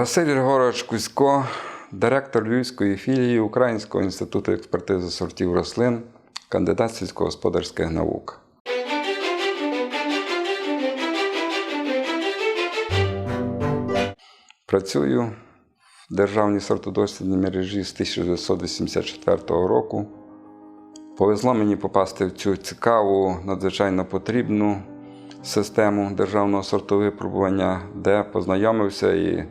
Василь Григорович Кузько, директор Львівської філії Українського інституту експертизи сортів рослин, кандидат сільськогосподарських наук. Працюю в державній сортодослідній мережі з 1984 року. Повезло мені попасти в цю цікаву, надзвичайно потрібну систему державного сортового випробування, де познайомився і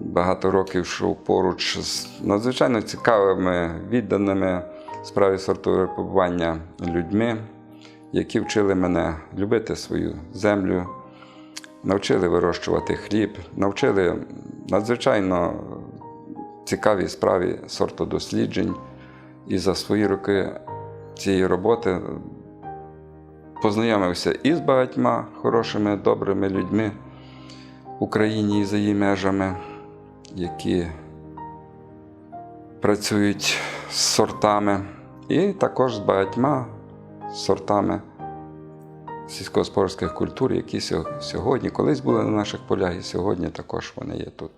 багато років йшов поруч з надзвичайно цікавими, відданими справі сортового випробування людьми, які вчили мене любити свою землю, навчили вирощувати хліб, навчили надзвичайно цікавій справі сортодосліджень. І за свої роки цієї роботи познайомився і з багатьма хорошими, добрими людьми в Україні і за її межами, які працюють з сортами, і також з багатьма сортами сільськогосподарських культур, які сьогодні, колись були на наших полях, і сьогодні також вони є тут.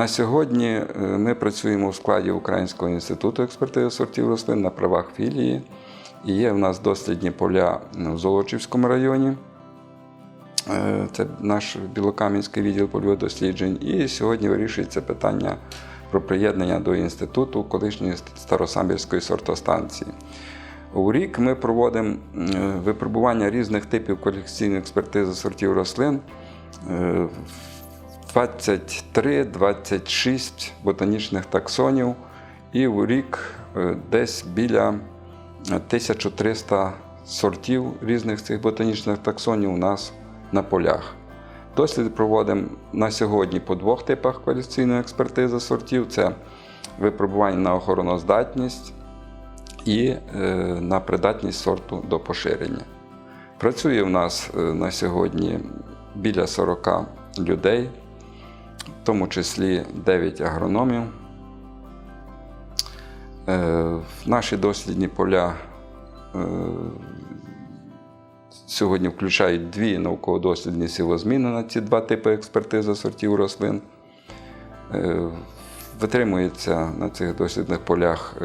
На сьогодні е, ми працюємо в складі Українського інституту експертизи сортів рослин на правах філії. І є в нас дослідні поля в Золочівському районі. Е, Це наш Білокам'янський відділ польових досліджень. І сьогодні вирішується питання про приєднання до інституту колишньої Старосамбірської сортостанції. У рік ми проводимо е, випробування різних типів колекційної експертизи сортів рослин. Е, 23-26 ботанічних таксонів, і в рік е, десь біля 1300 сортів різних цих ботанічних таксонів у нас на полях. Дослід проводимо на сьогодні по двох типах кваліфікаційної експертизи сортів: це випробування на охороноздатність і е, на придатність сорту до поширення. Працює в нас е, на сьогодні біля 40 людей, в тому числі 9 агрономів. Е, Наші дослідні поля е, сьогодні включають дві науково-дослідні сівозміни на ці два типи експертизи сортів рослин. Е, Витримується на цих дослідних полях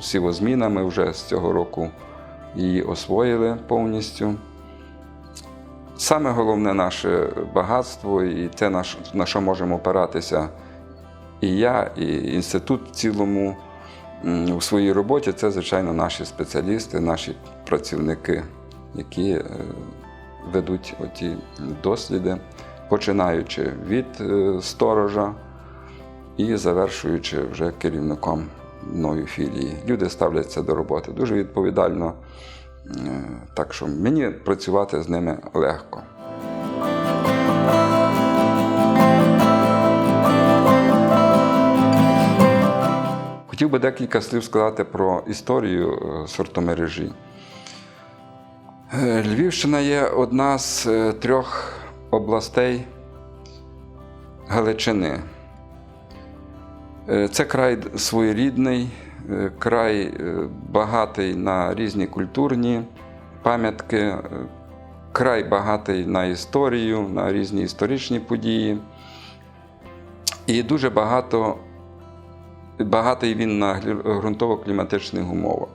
сівозміна. Ми вже з цього року її освоїли повністю. Саме головне наше багатство, і те, на що- можемо опиратися і я, і інститут в цілому у своїй роботі, це, звичайно, наші спеціалісти, наші працівники, які е, ведуть оті досліди, починаючи від е, сторожа і завершуючи вже керівником мною філії. Люди ставляться до роботи дуже відповідально. Так що мені працювати з ними легко. Хотів би декілька слів сказати про історію е, сортомережі. Е, Львівщина є одна з е, трьох областей Галичини. Це край своєрідний, край е, багатий на різні культурні пам'ятки, е, край багатий на історію, на різні історичні події. І дуже багато, багатий він на ґрунтово-кліматичних умовах.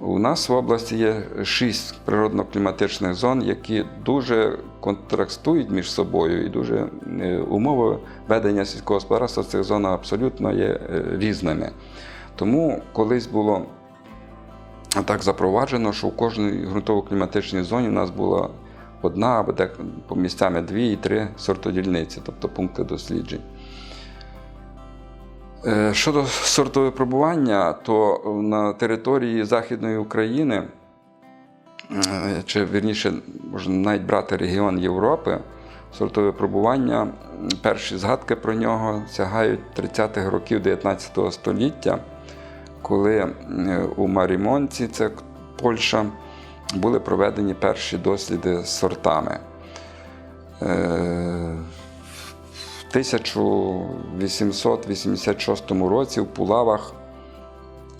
У нас в області є шість природно-кліматичних зон, які дуже контрастують між собою, і дуже е, умови ведення сільського господарства в цих зонах абсолютно є е, різними. Тому колись було так запроваджено, що в кожній ґрунтово-кліматичній зоні у нас була одна або дек- по місцями дві і три сортодільниці, тобто пункти досліджень. Е, Щодо сортовипробування, то на території Західної України, е, чи вірніше, можна навіть брати регіон Європи, сортове випробування. Перші згадки про нього сягають 30-х років 19 століття, коли е, у Марімонці, це Польща, були проведені перші досліди з сортами. Е, В 1886 році в Пулавах,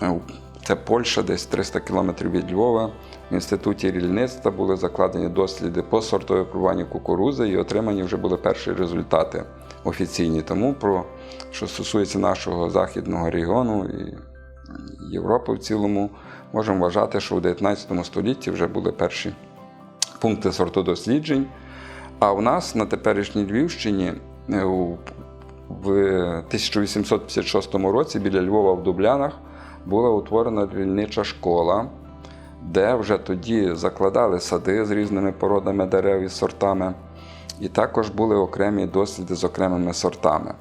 е, це Польща, десь 300 кілометрів від Львова, в інституті рільництва були закладені досліди по сортовому випробуванню кукурузи і отримані вже були перші результати офіційні. Тому, про, що стосується нашого західного регіону і Європи в цілому, можемо вважати, що в 19 столітті вже були перші пункти сортодосліджень. А у нас на теперішній Львівщині е, в 1856 році біля Львова в Дублянах була утворена рільнича школа, де вже тоді закладали сади з різними породами дерев і сортами, і також були окремі досліди з окремими сортами.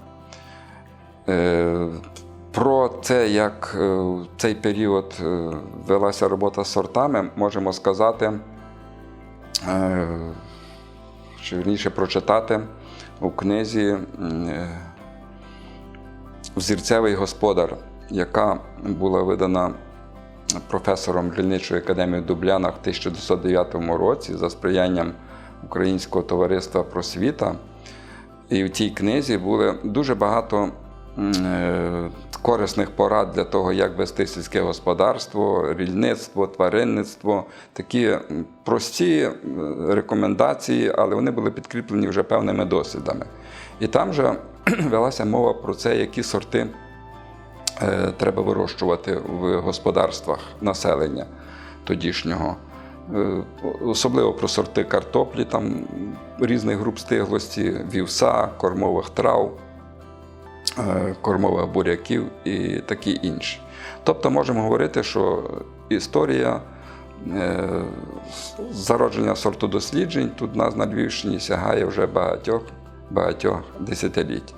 Е, Про те, як е, в цей період е, велася робота з сортами, можемо сказати, е, чи вірніше прочитати у книзі е, Взірцевий господар, яка була видана професором Рільничої академії в Дублянах в 1909 році за сприянням Українського товариства просвіта. І в цій книзі були дуже багато е, корисних порад для того, як вести сільське господарство, рільництво, тваринництво. Такі прості е, рекомендації, але вони були підкріплені вже певними досвідами. І там же велася мова про це, які сорти е, треба вирощувати в господарствах населення тодішнього. Е, Особливо про сорти картоплі, там різних груп стиглості, вівса, кормових трав, кормових буряків і такі інші. Тобто можемо говорити, що історія зародження зародження сортодосліджень тут у нас на Львівщині сягає вже багатьох, багатьох десятиліть.